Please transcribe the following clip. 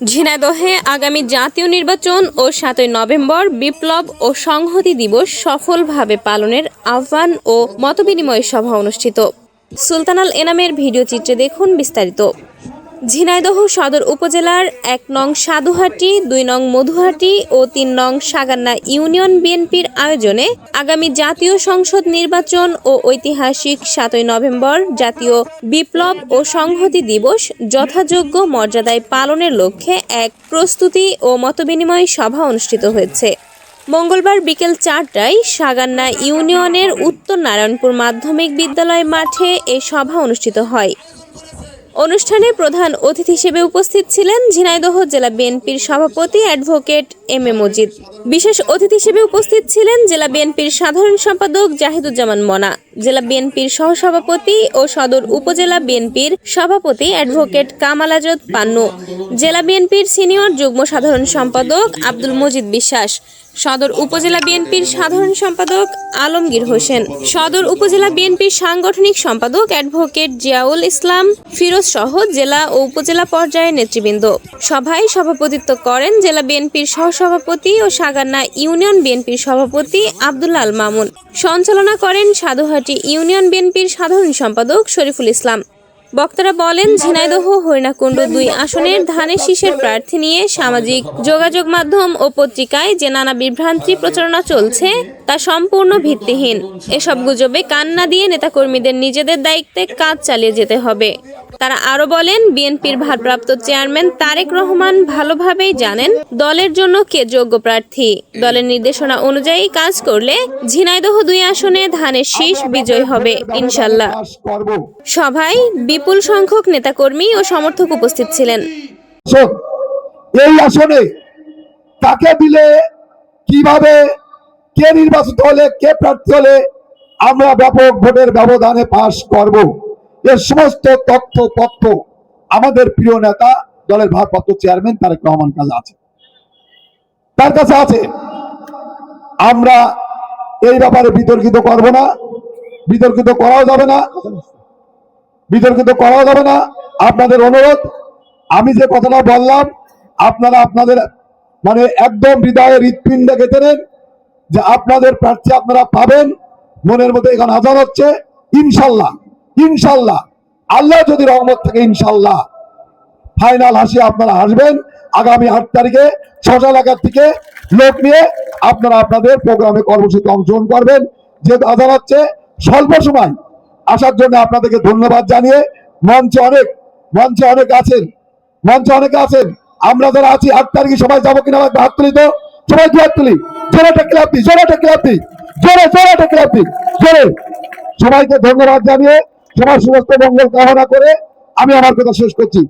ঝিনাইদহে আগামী জাতীয় নির্বাচন ও সাতই নভেম্বর বিপ্লব ও সংহতি দিবস সফলভাবে পালনের আহ্বান ও মতবিনিময় সভা অনুষ্ঠিত। সুলতানাল এনামের ভিডিও চিত্রে দেখুন বিস্তারিত। ঝিনাইদহ সদর উপজেলার এক নং সাধুহাটি, দুই নং মধুহাটি ও তিন নং সাগান্না ইউনিয়ন বিএনপির আয়োজনে আগামী জাতীয় সংসদ নির্বাচন ও ঐতিহাসিক সাতই নভেম্বর জাতীয় বিপ্লব ও সংহতি দিবস যথাযোগ্য মর্যাদায় পালনের লক্ষ্যে এক প্রস্তুতি ও মতবিনিময় সভা অনুষ্ঠিত হয়েছে। মঙ্গলবার বিকেল চারটায় সাগান্না ইউনিয়নের উত্তর নারায়ণপুর মাধ্যমিক বিদ্যালয় মাঠে এই সভা অনুষ্ঠিত হয়। অনুষ্ঠানে প্রধান অতিথি হিসেবে উপস্থিত ছিলেন ঝিনাইদহ জেলা বিএনপির সভাপতি অ্যাডভোকেট এম এ মজিদ। বিশেষ অতিথি হিসেবে উপস্থিত ছিলেন জেলা বিএনপির সাধারণ সম্পাদক জাহিদুজ্জামান মনা, জেলা বিএনপির সহসভাপতি ও সদর উপজেলা বিএনপির সভাপতি অ্যাডভোকেট কামাল আজাদ পান্নু, জেলা বিএনপির সিনিয়র যুগ্ম সাধারণ সম্পাদক আব্দুল মজিদ বিশ্বাস, সদর উপজেলা বিএনপির সাধারণ সম্পাদক আলমগীর হোসেন, সদর উপজেলা বিএনপির সাংগঠনিক সম্পাদক অ্যাডভোকেট জিয়াউল ইসলাম ফিরোজ সহ জেলা ও উপজেলা পর্যায়ের নেতৃবৃন্দ। সভায় সভাপতিত্ব করেন জেলা বিএনপির সহসভাপতি ও সাগান্না ইউনিয়ন বিএনপির সভাপতি আব্দুল আল মামুন। সঞ্চালনা করেন সাধুহাটি ইউনিয়ন বিএনপির সাধারণ সম্পাদক শরীফুল ইসলাম। বক্তারা বলেন, ঝিনাইদহ, হরিণাকুণ্ড দুই আসনের ধানের শীষের প্রার্থী নিয়ে সামাজিক যোগাযোগ মাধ্যম ও পত্রিকায় যে নানা বিভ্রান্তি প্রচারণা চলছে তা সম্পূর্ণ ভিত্তিহীন। এসব গুজবে কান্না দিয়ে নেতাকর্মীদের নিজেদের দায়িত্বে কাজ চালিয়ে যেতে হবে। তারা আরও বলেন, বিএনপির ভারপ্রাপ্ত চেয়ারম্যান তারেক রহমান ভালোভাবেই জানেন দলের জন্য কে যোগ্য প্রার্থী। দলের নির্দেশনা অনুযায়ী কাজ করলে ঝিনাইদহ দুই আসনে ধানের শীষ বিজয় হবে, ইনশাল্লাহ। সভায় বিপুল সংখ্যক নেতাকর্মী ও সমর্থক উপস্থিত ছিলেন। এই আসনে কাকে দিলে, কীভাবে কে নির্বাচিত হলে, কে প্রার্থী হলে আমরা ব্যাপক ভোটের ব্যবধানে পাশ করব। এর সমস্ত তথ্য তথ্য আমাদের প্রিয় নেতা, দলের ভারপ্রাপ্ত চেয়ারম্যান তারেক রহমান কাছে আছে। তার কাছে আছে, আমরা এই ব্যাপারে বিতর্কিত করব না, বিতর্কিত করাও যাবে না, বিতর্কিত করাও যাবে না। আপনাদের অনুরোধ, আমি যে কথাটা বললাম, আপনারা আপনাদের মানে একদম হৃদয়ের হৃৎপিণ্ড গেঁথে নেন। যে আপনাদের প্রার্থী আপনারা পাবেন, মনের মধ্যে এখন আজান হচ্ছে, ইনশাল্লাহ ইনশাল্লাহ। আল্লাহ যদি রহমত থাকে, ইনশাল্লাহ। ফাইনাল হাসি আপনারা হাসবেন, আগামী আট তারিখে ছটা এলাকার থেকে লোক নিয়ে আপনারা আপনাদের প্রোগ্রামে কর্মসূচিতে অংশগ্রহণ করবেন। যেহেতু আজান হচ্ছে, স্বল্প সময়, আসার জন্য আপনাদেরকে ধন্যবাদ জানিয়ে মঞ্চে অনেক মঞ্চে অনেক আছেন, মঞ্চে অনেকে আছেন। আমরা যারা আছি, আট তারিখে সবাই যাব কিনা হাত তুলি তো। সবাই হাত তুলি, জোরে টেকলে আপনি, জোরে টেকলে আপনি, জোরে জোরে টেকলে আপনি, জোরে। সবাইকে ধন্যবাদ জানিয়ে সবার সমস্ত মঙ্গল কামনা করে আমি আমার কথা শেষ করছি।